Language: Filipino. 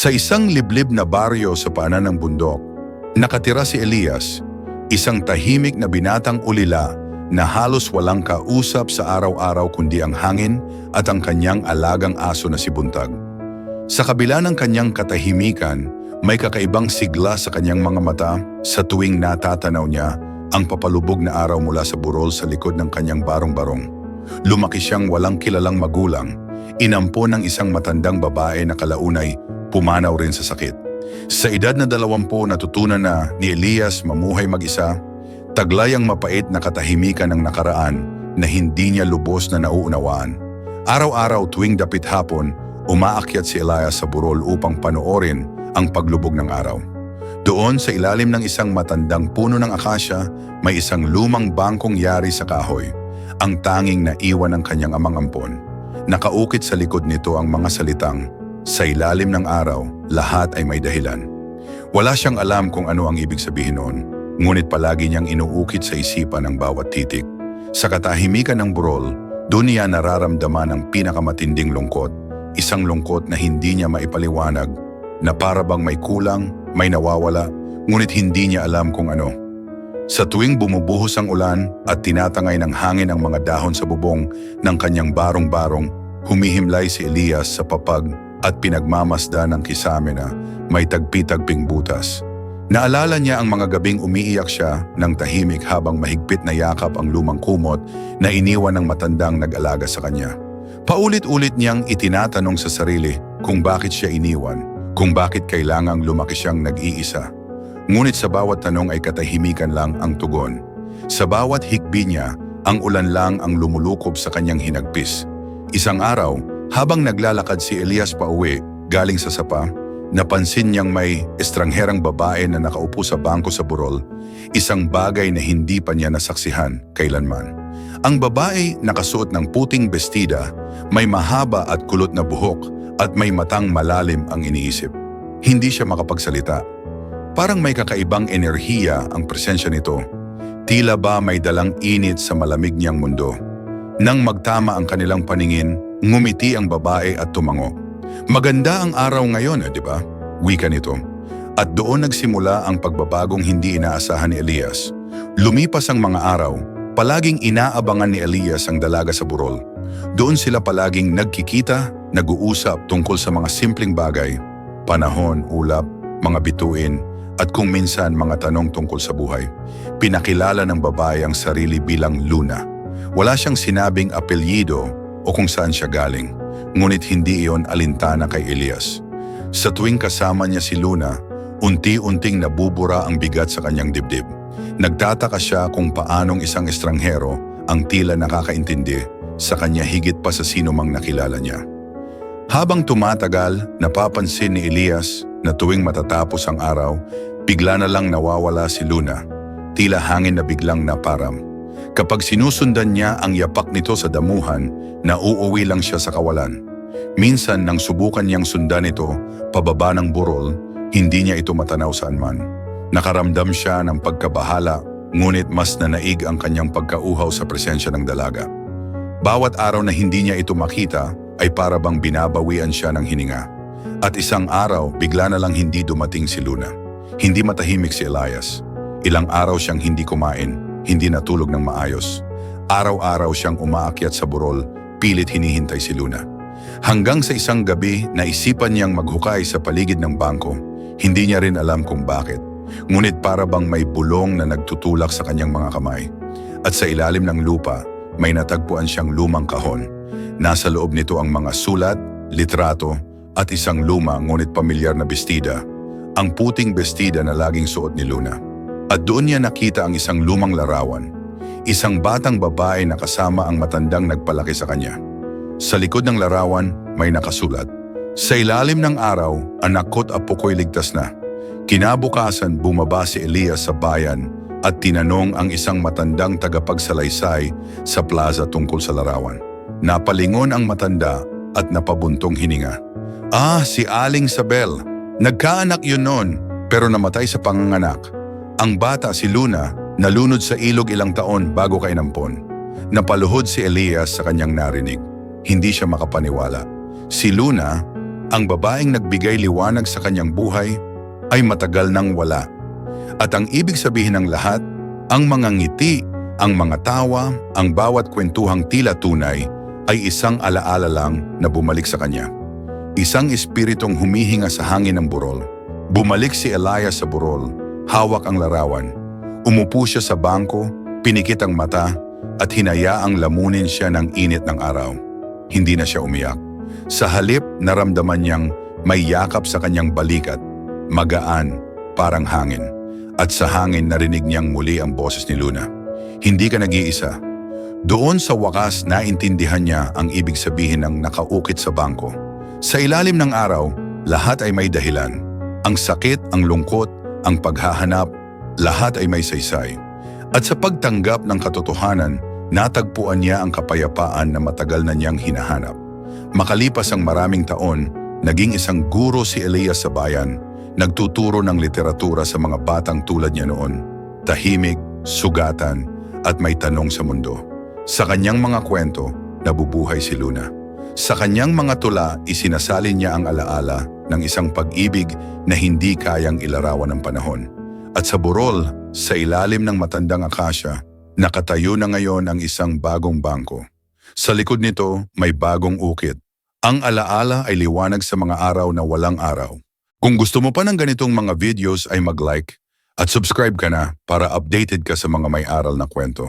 Sa isang liblib na baryo sa paanan ng bundok, nakatira si Elias, isang tahimik na binatang ulila na halos walang kausap sa araw-araw kundi ang hangin at ang kanyang alagang aso na si Buntag. Sa kabila ng kanyang katahimikan, may kakaibang sigla sa kanyang mga mata sa tuwing natatanaw niya ang papalubog na araw mula sa burol sa likod ng kanyang barong-barong. Lumaki siyang walang kilalang magulang, inampo ng isang matandang babae na kalaunay pumanaw rin sa sakit. Sa edad na dalawampu natutunan na ni Elias mamuhay mag-isa, taglay ang mapait na katahimikan ng nakaraan na hindi niya lubos na nauunawaan. Araw-araw tuwing dapit hapon, umaakyat si Elias sa burol upang panoorin ang paglubog ng araw. Doon sa ilalim ng isang matandang puno ng akasya, may isang lumang bangkong yari sa kahoy, ang tanging naiwan ng kanyang amang ampon. Nakaukit sa likod nito ang mga salitang, sa ilalim ng araw, lahat ay may dahilan. Wala siyang alam kung ano ang ibig sabihin noon, ngunit palagi niyang inuukit sa isipan ang bawat titik. Sa katahimikan ng burol, doon niya nararamdaman ang pinakamatinding lungkot, isang lungkot na hindi niya maipaliwanag, na para may kulang, may nawawala, ngunit hindi niya alam kung ano. Sa tuwing bumubuhos ang ulan at tinatangay ng hangin ang mga dahon sa bubong ng kanyang barong-barong, humihimlay si Elias sa papag at pinagmamasda ng kisame na may tagpi-tagping butas. Naalala niya ang mga gabing umiiyak siya ng tahimik habang mahigpit na yakap ang lumang kumot na iniwan ng matandang nag-alaga sa kanya. Paulit-ulit niyang itinatanong sa sarili kung bakit siya iniwan, kung bakit kailangang lumaki siyang nag-iisa. Ngunit sa bawat tanong ay katahimikan lang ang tugon. Sa bawat hikbi niya, ang ulan lang ang lumulukob sa kanyang hinagpis. Isang araw, habang naglalakad si Elias pa uwi, galing sa sapa, napansin niyang may estrangherang babae na nakaupo sa bangko sa burol, isang bagay na hindi pa niya nasaksihan kailanman. Ang babae nakasuot ng puting bestida, may mahaba at kulot na buhok at may matang malalim ang iniisip. Hindi siya makapagsalita. Parang may kakaibang enerhiya ang presensya nito. Tila ba may dalang init sa malamig niyang mundo. Nang magtama ang kanilang paningin, ngumiti ang babae at tumango. Maganda ang araw ngayon, eh, di ba? Wika nito. At doon nagsimula ang pagbabagong hindi inaasahan ni Elias. Lumipas ang mga araw, palaging inaabangan ni Elias ang dalaga sa burol. Doon sila palaging nagkikita, nag-uusap tungkol sa mga simpleng bagay, panahon, ulap, mga bituin, at kung minsan mga tanong tungkol sa buhay. Pinakilala ng babae ang sarili bilang Luna. Wala siyang sinabing apelyido o kung saan siya galing, ngunit hindi iyon alintana kay Elias. Sa tuwing kasama niya si Luna, unti-unting nabubura ang bigat sa kanyang dibdib. Nagtataka siya kung paanong isang estranghero ang tila nakakaintindi sa kanya higit pa sa sino mang nakilala niya. Habang tumatagal, napapansin ni Elias na tuwing matatapos ang araw, bigla na lang nawawala si Luna, tila hangin na biglang naparam. Kapag sinusundan niya ang yapak nito sa damuhan, nauuwi lang siya sa kawalan. Minsan nang subukan niyang sundan ito pababa ng burol, hindi niya ito matanaw saan man. Nakaramdam siya ng pagkabahala, ngunit mas nanaig ang kanyang pagkauhaw sa presensya ng dalaga. Bawat araw na hindi niya ito makita ay para bang binabawian siya ng hininga. At isang araw, bigla na lang hindi dumating si Luna. Hindi matahimik si Elias. Ilang araw siyang hindi kumain, hindi natulog ng maayos. Araw-araw siyang umaakyat sa burol, pilit hinihintay si Luna. Hanggang sa isang gabi, naisipan niyang maghukay sa paligid ng bangko. Hindi niya rin alam kung bakit. Ngunit para bang may bulong na nagtutulak sa kanyang mga kamay. At sa ilalim ng lupa, may natagpuan siyang lumang kahon. Nasa loob nito ang mga sulat, litrato, at isang luma ngunit pamilyar na bestida. Ang puting bestida na laging suot ni Luna. At doon niya nakita ang isang lumang larawan. Isang batang babae na kasama ang matandang nagpalaki sa kanya. Sa likod ng larawan, may nakasulat. Sa ilalim ng araw, anak ko't apo ko'y ligtas na. Kinabukasan bumaba si Elias sa bayan at tinanong ang isang matandang tagapagsalaysay sa plaza tungkol sa larawan. Napalingon ang matanda at napabuntong hininga. Ah, si Aling Sabel. Nagkaanak yun noon, pero namatay sa panganganak. Ang bata si Luna, nalunod sa ilog ilang taon bago kay Nampon. Napaluhod si Elias sa kanyang narinig. Hindi siya makapaniwala. Si Luna, ang babaeng nagbigay liwanag sa kanyang buhay ay matagal nang wala. At ang ibig sabihin ng lahat, ang mga ngiti, ang mga tawa, ang bawat kwentuhang tila tunay ay isang alaala lang na bumalik sa kanya. Isang espiritong humihinga sa hangin ng burol. Bumalik si Elias sa burol, hawak ang larawan. Umupo siya sa bangko, pinikit ang mata, at hinayaang lamunin siya ng init ng araw. Hindi na siya umiyak. Sa halip, naramdaman niyang may yakap sa kanyang balikat, magaan, parang hangin. At sa hangin narinig niyang muli ang boses ni Luna. Hindi ka nag-iisa. Doon sa wakas naintindihan niya ang ibig sabihin ng nakaukit sa bangko. Sa ilalim ng araw, lahat ay may dahilan. Ang sakit, ang lungkot, ang paghahanap, lahat ay may saysay. At sa pagtanggap ng katotohanan, natagpuan niya ang kapayapaan na matagal na niyang hinahanap. Makalipas ang maraming taon, naging isang guro si Elias sa bayan, nagtuturo ng literatura sa mga batang tulad niya noon. Tahimik, sugatan, at may tanong sa mundo. Sa kanyang mga kwento, nabubuhay si Luna. Sa kanyang mga tula, isinasalin niya ang alaala ng isang pag-ibig na hindi kayang ilarawan ng panahon. At sa burol, sa ilalim ng matandang akasya, nakatayo na ngayon ang isang bagong bangko. Sa likod nito, may bagong ukit. Ang alaala ay liwanag sa mga araw na walang araw. Kung gusto mo pa ng ganitong mga videos ay mag-like at subscribe ka na para updated ka sa mga may aral na kwento.